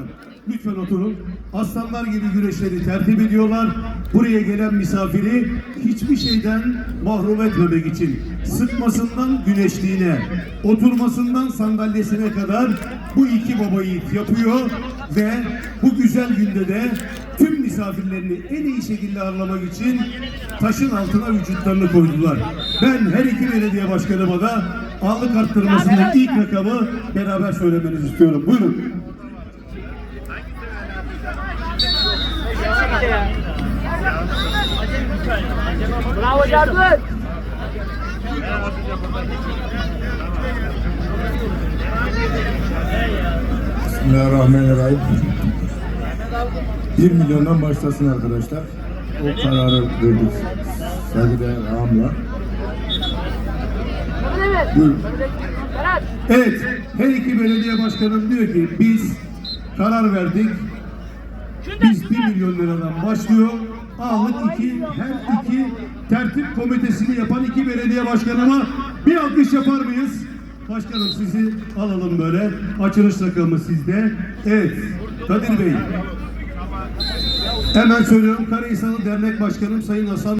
Başkan. Lütfen oturun. Aslanlar gibi güreşleri tertip ediyorlar. Buraya gelen misafiri hiçbir şeyden mahrum etmemek için sıkmasından güneşliğine, oturmasından sandalyesine kadar bu iki baba yiğit yapıyor ve bu güzel günde de tüm misafirlerini en iyi şekilde ağırlamak için taşın altına vücutlarını koydular. Ben her iki belediye başkanıma da ağırlık arttırmasının ilk rakamı beraber söylemenizi istiyorum. Buyurun. Bravo Cardın. Bismillahirrahmanirrahim. 1 milyondan başlasın arkadaşlar. O kararı verdik. Saygıdeğer ağamla. Evet, her iki belediye başkanım diyor ki biz karar verdik. Biz 1 milyon liradan başlıyor. Ağlık iki, her iki tertip komitesini yapan iki belediye başkanıma bir alkış yapar mıyız? Başkanım sizi alalım böyle. Açılış rakamı sizde. Evet, Kadir Bey. Hemen söylüyorum. Karahisarlı Dernek Başkanım Sayın Hasan